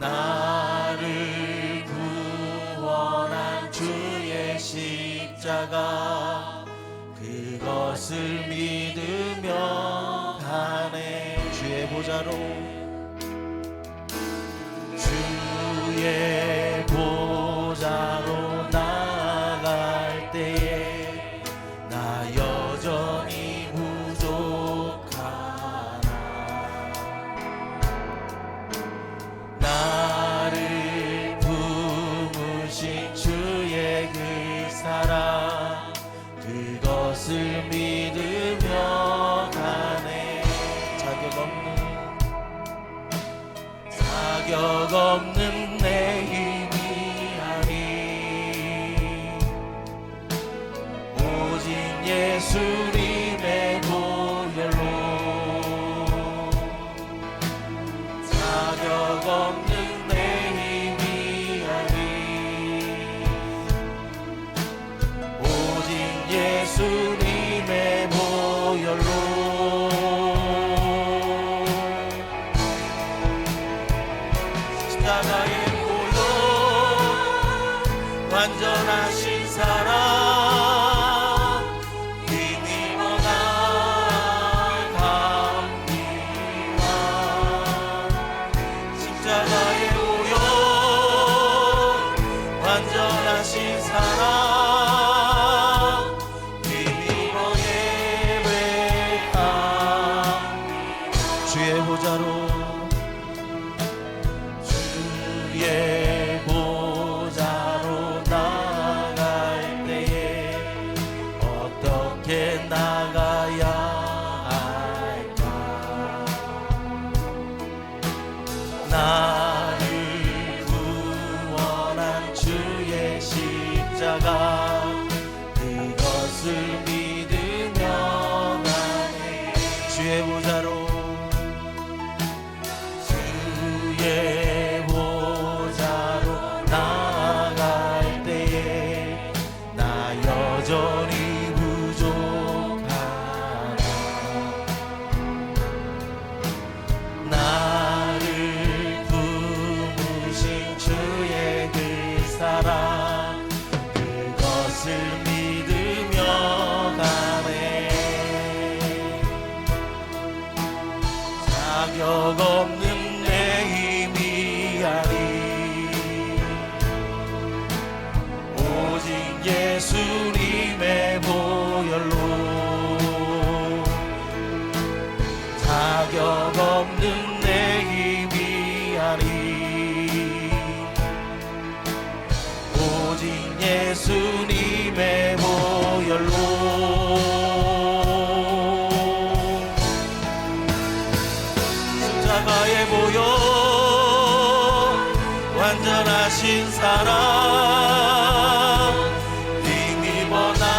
나를 구원한 주의 십자가 그것을 믿으며 가네 주의 보자로 주의 완전하신 사랑 힘입어 나갑니다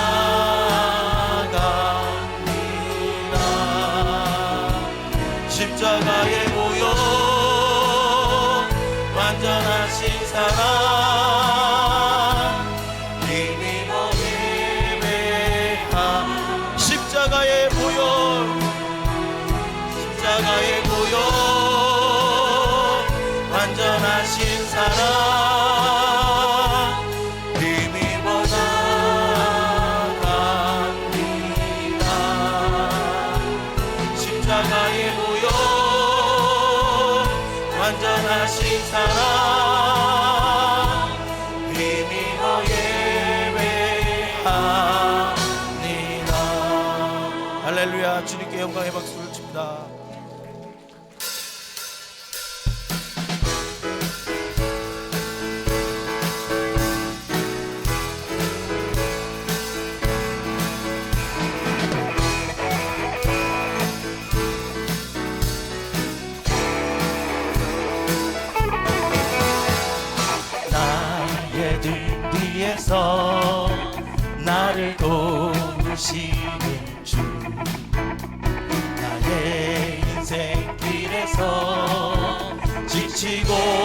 십자가에 모여 완전하신 사랑 힘입어 예배함. 십자가에 모여 십자가에 모여 완전하신 완전하신 사랑 비밀어 예배합니다. 할렐루야 주님께 영광의 박수를 칩니다. 하시는 주. 나의 인생길에서 지치고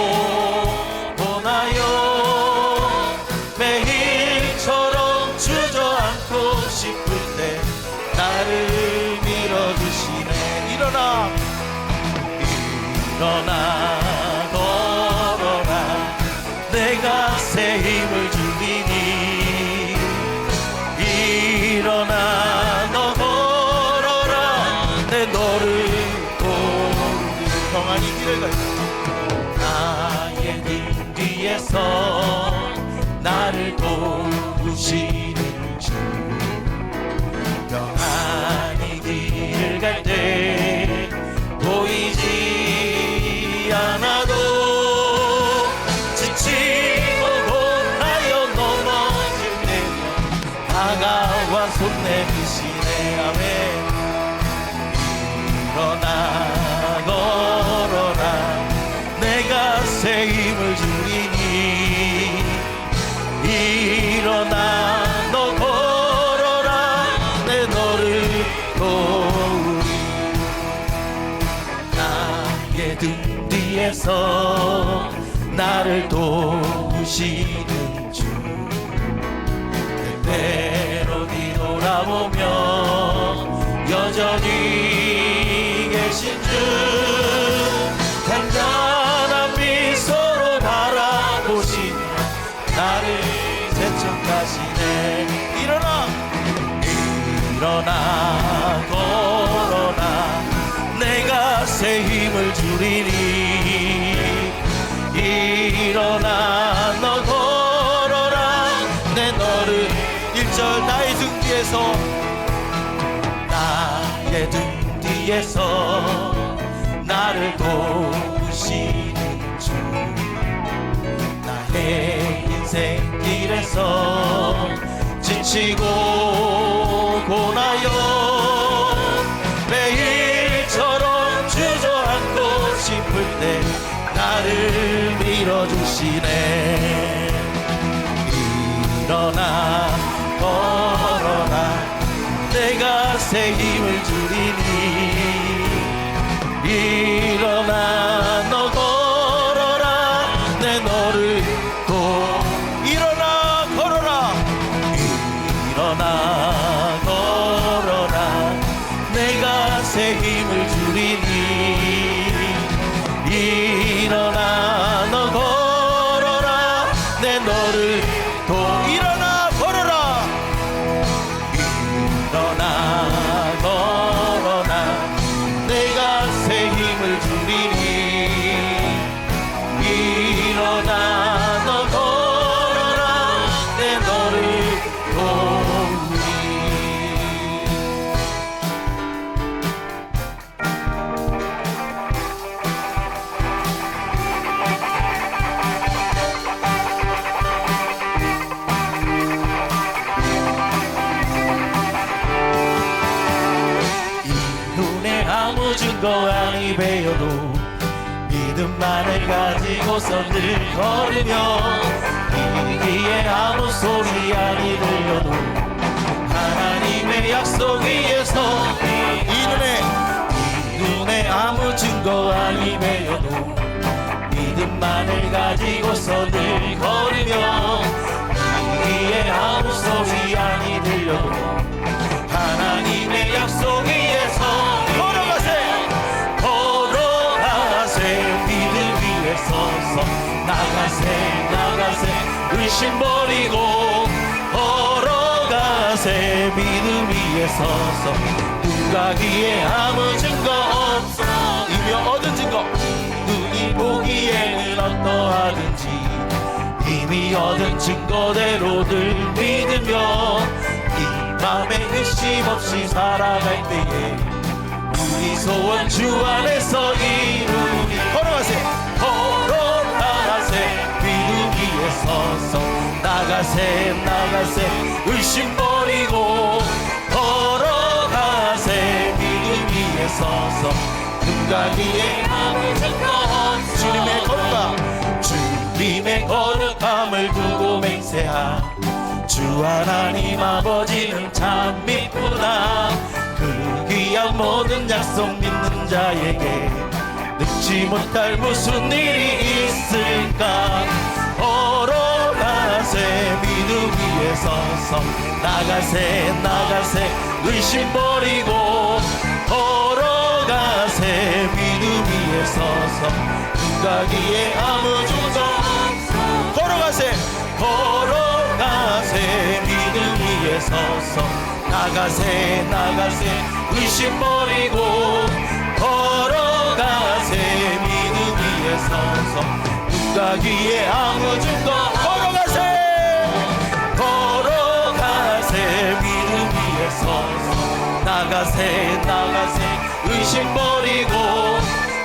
나의 등 뒤에서 나를 도우시는 주 평안히 길을 갈 때 보이지 않아도 지치고 고나여 넘어질 때면 다가와 손 내미시네 아멘. 일어나 뒤에서 나를 도우시는 주. 때때로 뒤돌아보면 여전히 계신 주 일어나 너 걸어라. 내 너를 일절 나의 등 뒤에서 나의 등 뒤에서 나를 도우시는 주. 나의 인생 길에서 지치고 나를 밀어주시네. 일어나 걸어라 내가 새힘 믿음만을 가지고서 늘 걸으며 이기에 아무 소리 아니 들려도 하나님의 약속 위에서 이 눈에 이 눈에 아무 증거 아니 배워도 믿음만을 가지고서 늘 걸으며 이기에 아무 소리 아니 들려도 의심 버리고 걸어가세. 믿음 위에 서서 눈가기에 아무 증거 없어. 이미 얻은 증거 눈이 보기에는 어떠하든지. 이미 얻은 증거대로들 믿으며 이 맘에 의심 없이 살아갈 때에 우리 소원 주 안에서 이루니. 걸어가세 걸어가세 서서 나가세 나가세. 의심 버리고 걸어가세. 믿음 위에 서서 눈 가기에 아무 없어 주님의 거룩함 주님의 거룩함을 두고 맹세하. 주 하나님 아버지는 참 믿구나. 그 귀한 모든 약속 믿는 자에게 늙지 못할 무슨 일이 있을까? 위에 서서 나가세 나가세. 의심 버리고 걸어가세. 믿음 위에 서서 눈가기에 아무 증거 걸어가세 걸어가세. 믿음 위에 서서 나가세 나가세. 의심 버리고 걸어가세. 믿음 위에 서서 누가 위에 아무 증거 나가세 나가세. 의심 버리고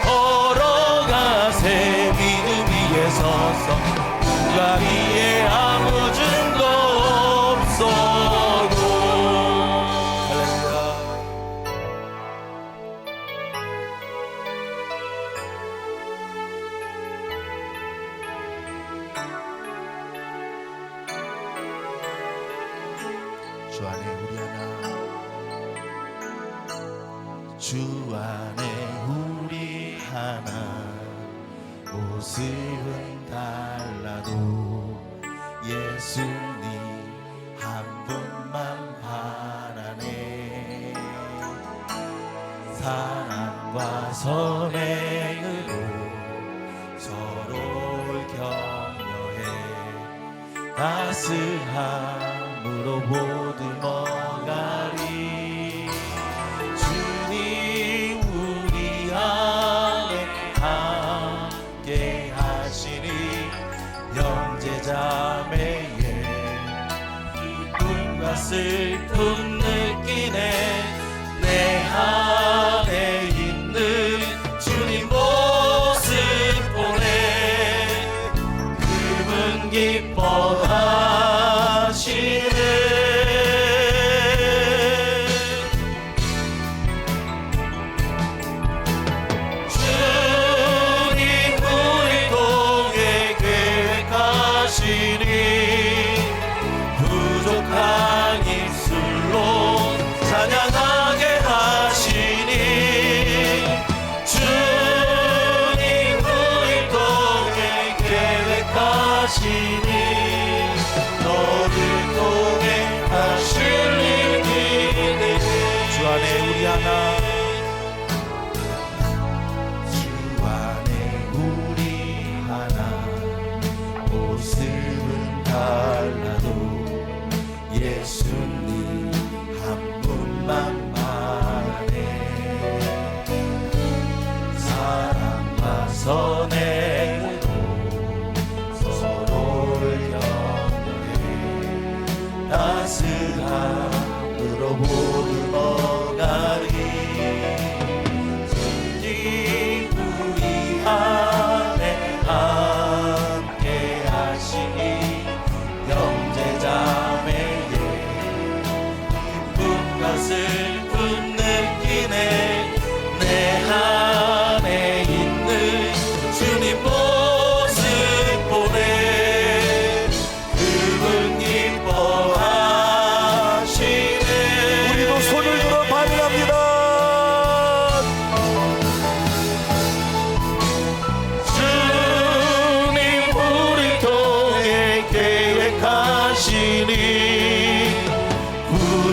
걸어가세. 믿음 위에 서서 누가 아 안에 우리 하나 모습은 달라도 예수님 한 분만 바라네. 사랑과 선행으로 서로를 격려해 따스함으로 모두 먹 슬픔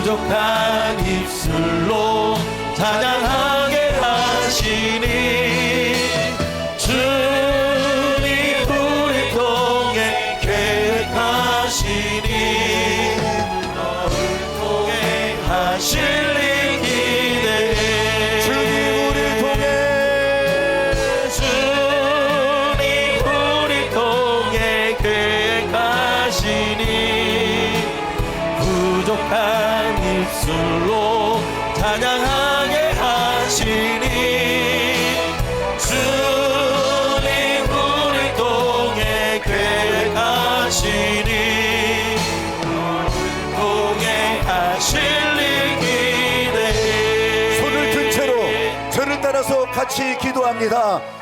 부족한 입술로 찬양하게 하시니 주님 우리 통해 계획하시니 너를 통해 하실 일 기대해 주님 우리 통해. 주님 우리 통해 계획하시니 입술로 찬양하게 하시니 주님 우리 통해 계획하시니 통해 하실 일 기대해 손을 든 채로 저를 따라서 같이 기도합니다.